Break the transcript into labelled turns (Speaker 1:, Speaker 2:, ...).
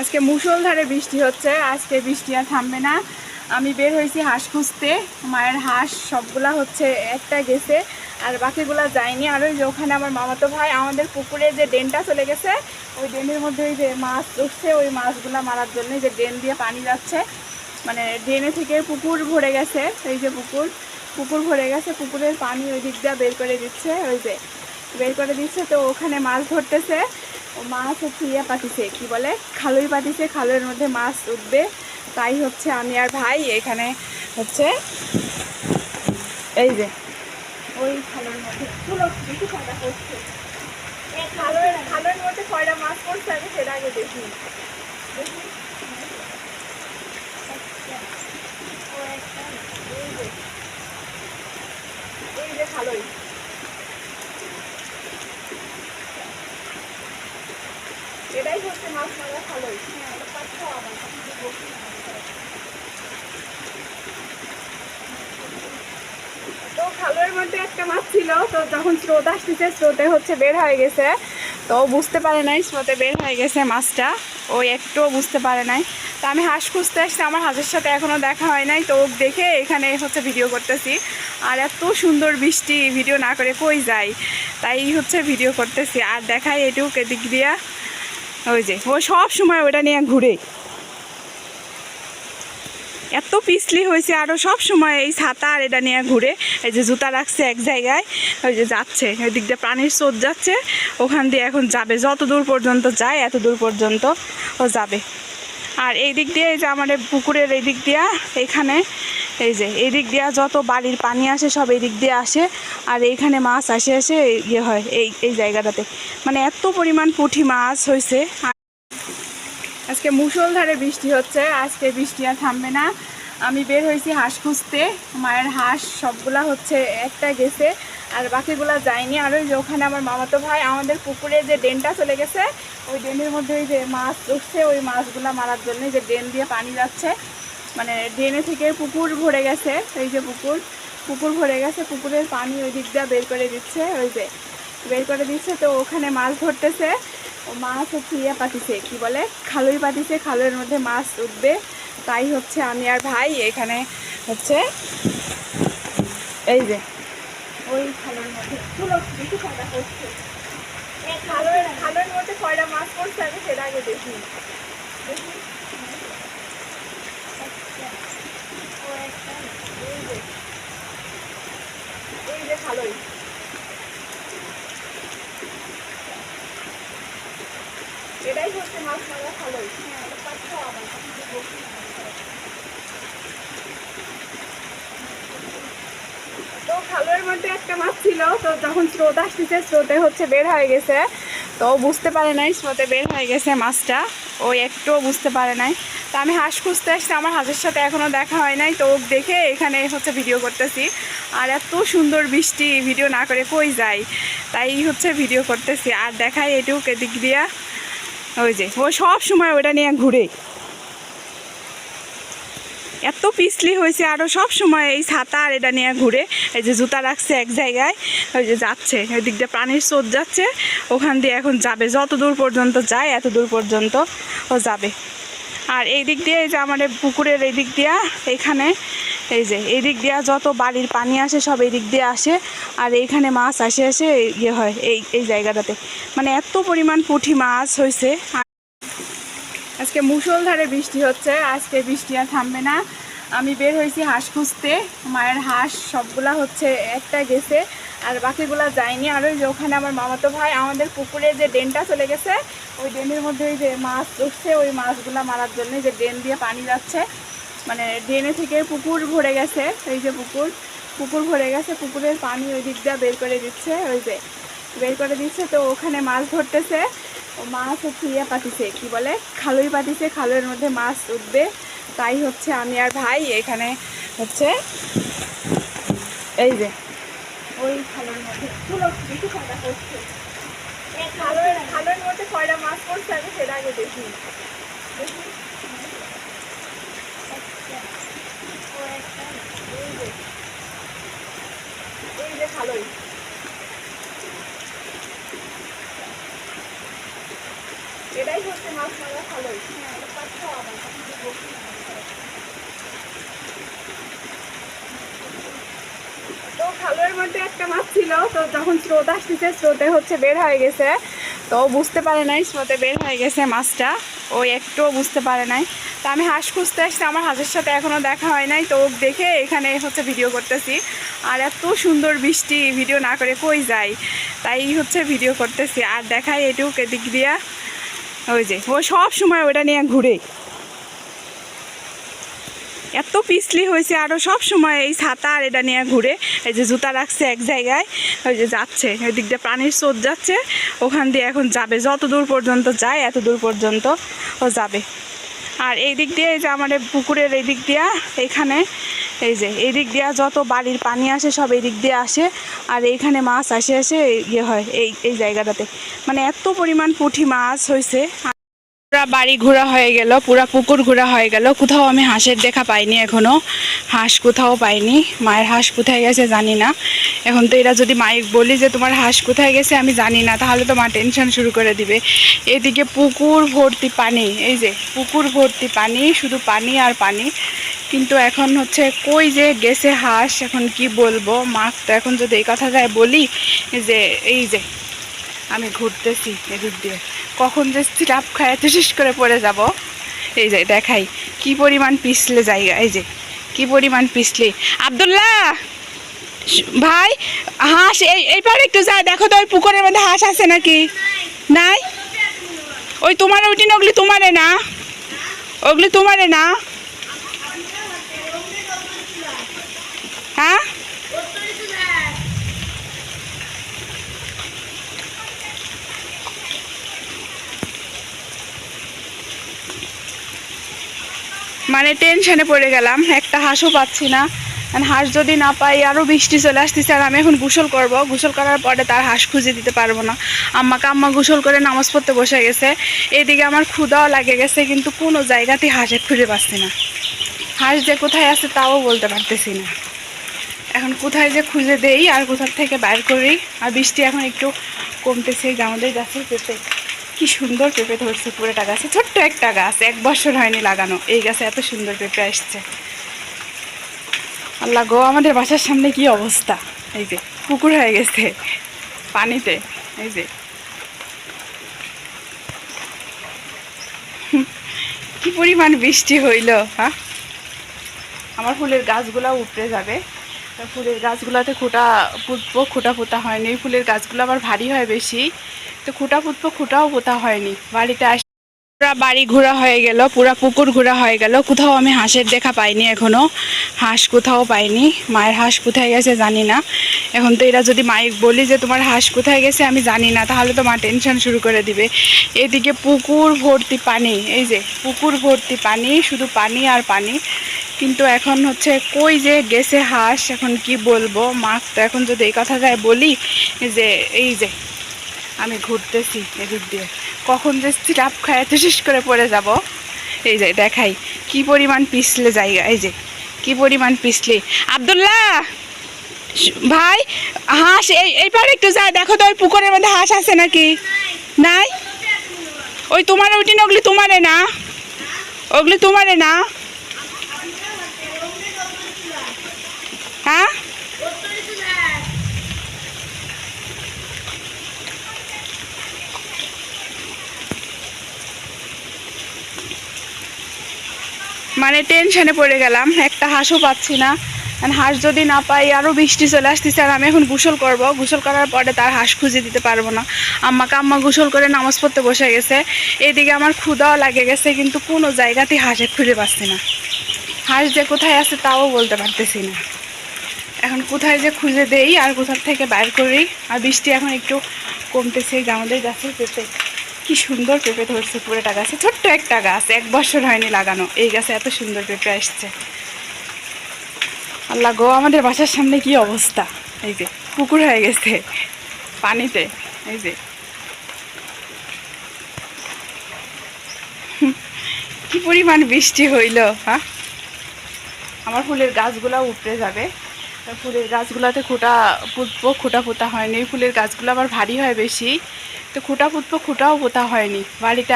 Speaker 1: আজকে মুষলধারে বৃষ্টি হচ্ছে, আজকে বৃষ্টি আর থামবে না। আমি বের হয়েছি হাঁস খুঁজতে, মায়ের হাঁস সবগুলা হচ্ছে একটা গেছে, আর বাকিগুলা যায়নি। আর ওই যে ওখানে আমার মামাতো ভাই, আমাদের পুকুরে যে ড্রেনটা চলে গেছে, ওই ড্রেনের মধ্যে ওই যে মাছ উঠছে ওই মাছগুলা মারার জন্য যে ড্রেন দিয়ে পানি যাচ্ছে। মানে ড্রেনে থেকে পুকুর ভরে গেছে, এই যে পুকুর পুকুর ভরে গেছে, পুকুরের পানি ওই দিক দিয়ে বের করে দিচ্ছে, ওই যে বের করে দিচ্ছে। তো ওখানে মাছ ধরতেছে মাছ হচ্ছে ইয়ে পাতিছে, কি বলে খালুই পাতিছে খালুয়ের মধ্যে মাছ উঠবে তাই হচ্ছে আমি আর ভাই এখানে হচ্ছে এই যে ওই খালের মধ্যে কিছু কয়টা মধ্যে কয়টা মাছ পড়ছে আমি সেটা আগে দেখি। এই যে। এটাই হচ্ছে মাছ মারা খালই হ্যাঁ ছিল, তো স্রোত আসতেছে, স্রোতে হচ্ছে বের হয়ে গেছে। তো বুঝতে পারে নাই স্রোতে বের হয়ে গেছে মাছটা। ও একটুও বুঝতে পারে নাই। আমি হাঁস খুঁজতে আসছি, আমার হাঁসের সাথে এখনও দেখা হয় নাই। তো দেখে এখানে হচ্ছে ভিডিও করতেছি। আর এত সুন্দর বৃষ্টি, ভিডিও না করে কই যাই? তাই হচ্ছে ভিডিও করতেছি। আর দেখাই এটুক এদিক দিয়া। ওই যে, ও সব সময় ওটা নিয়ে ঘুরে। এত পিছলি হয়েছে আরও সব সময় এই ছাতা আর এটা নিয়ে ঘুরে। এই যে জুতা রাখছে এক জায়গায়, ওই যে যাচ্ছে, ওই দিক দিয়ে প্রাণীর স্রোত যাচ্ছে। ওখান দিয়ে এখন যাবে, যত দূর পর্যন্ত যায় এত দূর পর্যন্ত ও যাবে। আর এই দিক দিয়ে এই যে আমাদের পুকুরের এই দিক দিয়া এখানে এই যে এই দিক দিয়া যত বাড়ির পানি আসে, সব এই দিক দিয়ে আসে। আর এইখানে মাছ আসে আসে ইয়ে হয়, এই এই জায়গাটাতে। মানে এত পরিমাণ পুঁটি মাছ হয়েছে আজকে মুষলধারে বৃষ্টি হচ্ছে, আজকে বৃষ্টি আর থামবে না। আমি বের হয়েছি হাঁস খুঁজতে, মায়ের হাঁস সবগুলা হচ্ছে একটা গেছে, আর বাকিগুলা যায়নি। আর ওই যে ওখানে আমার মামাতো ভাই, আমাদের পুকুরে যে ড্রেনটা চলে গেছে, ওই ড্রেনের মধ্যে ওই যে মাছ উঠছে, ওই মাছগুলা মারার জন্য যে ড্রেন দিয়ে পানি যাচ্ছে। মানে ড্রেনে থেকে পুকুর ভরে গেছে, এই যে পুকুর। পুকুর ভরে গেছে, পুকুরের পানি ওই দিক দিয়ে বের করে দিচ্ছে, ওই যে বের করে দিচ্ছে। তো ওখানে মাছ ধরতেছে মাছ হচ্ছে ইয়ে পাতিছে, কি বলে? খালুই পাতিছে খালুয়ের মধ্যে মাছ উঠবে। তাই হচ্ছে আমি আর ভাই এখানে হচ্ছে এই যে ওই খালের মধ্যে। করছে খালের খালের মধ্যে কয়টা মাছ পড়ছে আমি সেটা আগে দেখি। দেখি। ও একটা, এই যে। খালই এটাই হচ্ছে মাছ মারা আবার তো মধ্যে একটা মাছ ছিল, তো স্রোত আসতেছে, স্রোতে হচ্ছে বের হয়ে গেছে। তো বুঝতে পারে নাই, স্রোতে বের হয়ে গেছে মাছটা। ও একটুও বুঝতে পারে নাই। তো আমি হাঁস খুঁজতে আসছি, আমার হাঁসের সাথে এখনও দেখা হয় নাই, তো দেখে এখানে হচ্ছে ভিডিও করতেছি। আর এত সুন্দর বৃষ্টি ভিডিও না করে কই যাই? তাই হচ্ছে ভিডিও করতেছি, আর দেখাই এটুক এদিক দিয়া। ওই যে, ও সব সময় ওটা নিয়ে ঘুরে। এত পিছলি হয়েছে আরও সব সময় এই ছাতা আর এটা নিয়ে ঘুরে। এই যে জুতা রাখছে এক জায়গায়, ওই যে যাচ্ছে ওই দিক দিয়ে প্রাণীর স্রোত যাচ্ছে। ওখান দিয়ে এখন যাবে যত দূর পর্যন্ত যায় এত দূর পর্যন্ত ও যাবে। আর এই দিক দিয়ে এই যে আমাদের পুকুরের এই দিক দিয়া, এখানে এই যে, এই দিক দিয়া যত বাড়ির পানি আসে সব এই দিক দিয়ে আসে, আর এইখানে মাছ আসে আসে ইয়ে হয়, এই এই জায়গাটাতে। মানে এত পরিমাণ পুঁটি মাছ হয়েছে আজকে মুষলধারে বৃষ্টি হচ্ছে, আজকে বৃষ্টি আর থামবে না। আমি বের হয়েছি হাঁস খুঁজতে, মায়ের হাঁস সবগুলা হচ্ছে, একটা গেছে। আর বাকিগুলা যায়নি। আর ওই যে ওখানে আমার মামাতো ভাই, আমাদের পুকুরে যে ড্রেনটা চলে গেছে, ওই ড্রেনের মধ্যে ওই যে মাছ উঠছে ওই মাছগুলো মারার জন্য যে ড্রেন দিয়ে পানি যাচ্ছে। মানে ড্রেনে থেকে পুকুর ভরে গেছে, এই যে পুকুর। পুকুর ভরে গেছে, পুকুরের পানি ওই দিক দিয়ে বের করে দিচ্ছে, ওই যে বের করে দিচ্ছে। তো ওখানে মাছ ধরতেছে, ও মাছ হচ্ছে ইয়ে পাতিছে, কি বলে? খালুই পাতিছে খালুয়ের মধ্যে মাছ উঠবে। তাই হচ্ছে আমি আর ভাই এখানে হচ্ছে এই যে ওই খালের মধ্যে। পুরো কিছু কয়টা করছে। এই খালের খালের মধ্যে কয়টা মাছ পড়ছে, আমি সেটা আগে দেখি। এই যে। খালই এটাই হচ্ছে মাছ মারা ভালোই তো খালের মধ্যে একটা মাছ ছিল, তো যখন স্রোত আসতেছে, স্রোতে হচ্ছে বের হয়ে গেছে। তো বুঝতে পারে নাই স্রোতে বের হয়ে গেছে মাছটা। ও একটুও বুঝতে পারে নাই। তো আমি হাঁস খুঁজতে আসছি, আমার হাঁসের সাথে এখনও দেখা হয় নাই। তো দেখে এখানে হচ্ছে ভিডিও করতেছি। আর এত সুন্দর বৃষ্টি ভিডিও না করে কই যাই? তাই হচ্ছে ভিডিও করতেছি। আর দেখাই এটুক এদিক দিয়া। ওই যে, ও সব সময় ওটা নিয়ে ঘুরে। এত পিছলি হয়েছে আরও সব সময় এই ছাতা আর এটা নিয়ে ঘুরে, এই যে জুতা রাখছে এক জায়গায়, ওই যে যাচ্ছে ওই দিক দিয়ে প্রাণীর স্রোত যাচ্ছে, ওখান দিয়ে এখন যাবে, যত দূর পর্যন্ত যায় এত দূর পর্যন্ত ও যাবে। আর এই দিক দিয়ে এই যে আমাদের পুকুরের এই দিক দিয়া এখানে এই যে, এই দিক দিয়া যত বাড়ির পানি আসে সব এই দিক দিয়ে আসে, আর এইখানে মাছ আসে আসে ইয়ে হয়, এই এই জায়গাটাতে। মানে এত পরিমাণ পুঁটি মাছ হয়েছে পুরা বাড়ি ঘোরা হয়ে গেল, পুরা পুকুর ঘোরা হয়ে গেল। কোথাও আমি হাঁসের দেখা পাইনি এখনও। হাঁস কোথাও পাইনি। মায়ের হাঁস কোথায় গেছে জানি না। এখন তো এরা যদি মাইক বলি যে তোমার হাঁস কোথায় গেছে আমি জানি না, তাহলে তো মা টেনশন শুরু করে দিবে। এদিকে পুকুর ভর্তি পানি, এই যে পুকুর ভর্তি পানি, শুধু পানি আর পানি। কিন্তু এখন হচ্ছে কই যে গেছে হাঁস, এখন কি বলব? মা তো এখন যদি এই কথাটাই বলি, যে এই যে, আমি ঘুরতেছি এদিক দিয়ে। কখন যে স্টাপ খায় শেষ করে পড়ে যাব। এই যে, দেখাই, কি পরিমাণ পিছলে জায়গা, এই যে, কি পরিমাণ পিছলে। আব্দুল্লাহ! ভাই, হাঁস, এই এই পারে একটু যায় দেখো তো, ওই পুকুরের মধ্যে হাঁস আছে নাকি? নাই? ওই তোমার ওইটি না ওগুলি তোমারে না? ওগুলি তোমারে না? হ্যাঁ? মানে টেনশনে পড়ে গেলাম, একটা হাঁসও পাচ্ছি না। হাঁস যদি না পাই আরও বৃষ্টি চলে আসতেছে আর আমি এখন গোসল করব। গোসল করার পরে তার হাঁস খুঁজে দিতে পারব না। আম্মাকে আম্মা গোসল করে নামাজ পড়তে বসে গেছে। এদিকে আমার ক্ষুদাও লাগে গেছে, কিন্তু কোনো জায়গাতেই হাঁসে খুঁজে পাচ্ছি না। হাঁস যে কোথায় আছে তাও বলতে পারতেছি না। এখন কোথায় যে খুঁজে দেই আর কোথার থেকে বাইর করি। আর বৃষ্টি এখন একটু কমতেছে আমাদের গাছের পেঁপে কি সুন্দর পেঁপে ধরছে পুরোটা গাছে ছোট্ট একটা গাছ, এক বছর হয়নি লাগানো। এই গাছে এত সুন্দর পেঁপে আসছে। আল্লাহ গো, আমাদের বাসার সামনে কি অবস্থা? এই যে, পুকুর হয়ে গেছে, পানিতে, এই যে। কি পরিমাণ বৃষ্টি হইল হ্যাঁ? আমার ফুলের গাছগুলো উপড়ে যাবে। ফুলের গাছগুলোতে খুঁটা পুতবো খুঁটা পোতা হয়নি। ফুলের গাছগুলো আবার ভারী হয় বেশি। তো খুঁটা পুতবো, খুঁটাও পোতা হয়নি। বাড়িতে আস পুরা বাড়ি ঘোরা হয়ে গেল, পুরা পুকুর ঘোরা হয়ে গেল। কোথাও আমি হাঁসের দেখা পাইনি এখনও। হাঁস কোথাও পাইনি। মায়ের হাঁস কোথায় গেছে জানি না। এখন তো এরা যদি মাইক বলি যে তোমার হাঁস কোথায় গেছে আমি জানি না, তাহলে তো মা টেনশন শুরু করে দিবে। এদিকে পুকুর ভর্তি পানি, এই যে পুকুর ভর্তি পানি, শুধু পানি আর পানি। কিন্তু এখন হচ্ছে কই যে গেছে হাঁস, এখন কি বলব? মা তো এখন যদি এই কথাটাই বলি, যে এই যে আমি ঘুরতেছি এদিক দিয়ে। কখন যে স্টাপ খায় এত শেষ করে পড়ে যাব। এই যে, দেখাই, কি পরিমাণ পিছলে জায়গা, এই যে, কি পরিমাণ পিছলে। আবদুল্লাহ! ভাই, হাঁস, এই এই পারে একটু যায় দেখো তো, ওই পুকুরের মধ্যে হাঁস আছে নাকি? নাই? ওই তোমার, ওইটি না, ওগুলি তোমারে না? ওগুলি তোমারে না? হ্যাঁ? মানে টেনশনে পড়ে গেলাম। একটা হাঁসও পাচ্ছি না। হাঁস যদি না পাই আরও বৃষ্টি চলে আসতেছে আর আমি এখন গোসল করব। গোসল করার পরে তার হাঁস খুঁজে দিতে পারব না। আম্মাকে আম্মা গোসল করে নামাজ পড়তে বসে গেছে। এদিকে আমার ক্ষুদাও লাগে গেছে, কিন্তু কোনো জায়গাতেই হাঁসে খুঁজে পাচ্ছি না। হাঁস যে কোথায় আছে তাও বলতে পারতেছি না। এখন কোথায় যে খুঁজে দেই আর কোথার থেকে বাইর করি। আর বৃষ্টি এখন একটু কমতেছে আমাদের গাছের পেঁপে কি সুন্দর পেঁপে ধরছে পুরোটা গাছে ছোট্ট একটা গাছ এক বছর হয়নি লাগানো। এই গাছে এত সুন্দর পেঁপে আসছে। আল্লাহ গো, আমাদের বাসার সামনে কি অবস্থা? এই যে, পুকুর হয়ে গেছে, পানিতে, এই যে। কি পরিমাণ বৃষ্টি হইল হ্যাঁ আমার ফুলের গাছগুলো উপড়ে যাবে। ফুলের গাছগুলোতে খুঁটা পুতবো খুঁটা পোতা হয়নি। ফুলের গাছগুলো আবার ভারী হয় বেশি। তো খুঁটা পুতবো খুঁটাও পোতা হয়নি। বাড়িতে